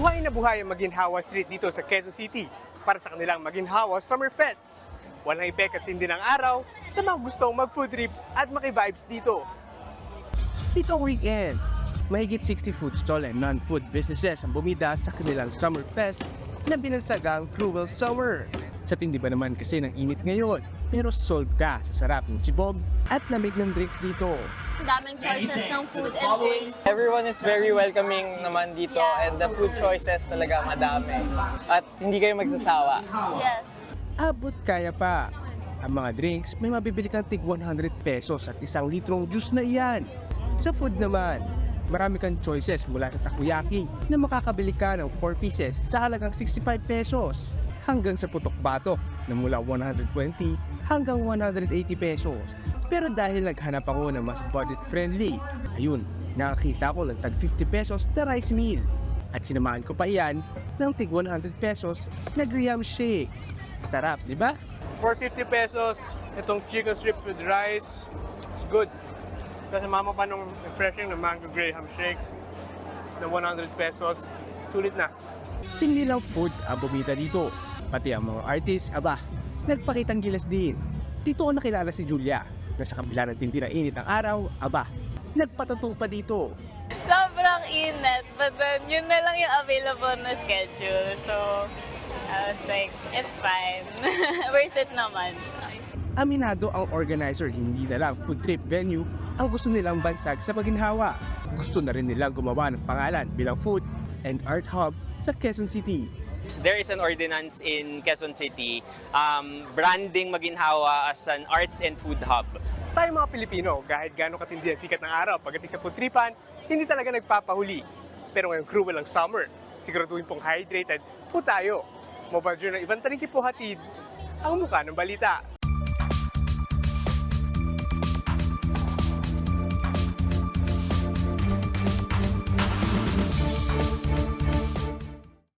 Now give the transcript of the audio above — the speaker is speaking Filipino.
Buhay na buhay ang Maginhawa Street dito sa Quezon City para sa kanilang Maginhawa Summer Fest. Walang ipek at tindi ng araw sa mga gustong mag-food trip at maki-vibes dito. Dito weekend, mahigit 60 food stall and non-food businesses ang bumida sa kanilang Summer Fest na binansagang Cruel Summer. Sa tindi ba naman kasi ng init ngayon, pero sold ka sa sarap ng chibog at lamig ng drinks dito. Ang daming choices ng food and drinks. Everyone is very welcoming naman dito Yeah. and the food choices talaga madami. At hindi kayo magsasawa. Yes. Abot kaya pa. Ang mga drinks, may mabibili kang tig 100 pesos at isang litrong juice na iyan. Sa food naman, marami kang choices mula sa takoyaki na makakabili ka ng 4 pieces sa halagang 65 pesos hanggang sa putok batok na mula 120 hanggang 180 pesos. Pero dahil naghanap ako ng mas budget friendly, ayun, nakakita ko ng tag 50 pesos na rice meal. At sinamahan ko pa iyan ng tig 100 pesos na graham shake. Sarap, di ba? For 50 pesos, itong chicken strips with rice, it's good. Tapos mama pa nung refreshing na mango graham shake na 100 pesos, sulit na. Hindi lang food ang bumita dito. Pati ang mga artist, aba, nagpakitang gilas din. Dito ko nakilala si Julia, na sa kabila ng tindi na init ng araw, aba, nagpatato pa dito. sobrang init. But then, yun na lang yung available na schedule. So, I was like, it's fine. Worth it naman. Aminado ang organizer, hindi na lang food trip venue ang gusto nilang bansag sa paginhawa. Gusto na rin nilang gumawa ng pangalan bilang food and art hub sa Quezon City. There is an ordinance in Quezon City um, branding Maginhawa as an arts and food hub. Tayo mga Pilipino, kahit gaano katindi ang sikat ng araw pagdating sa food tripan, hindi talaga nagpapahuli. Pero ngayong cruel ang summer, siguraduhin pong hydrated po tayo. Mobile Journal Ivan Tarinki po hatid ang mukha ng balita.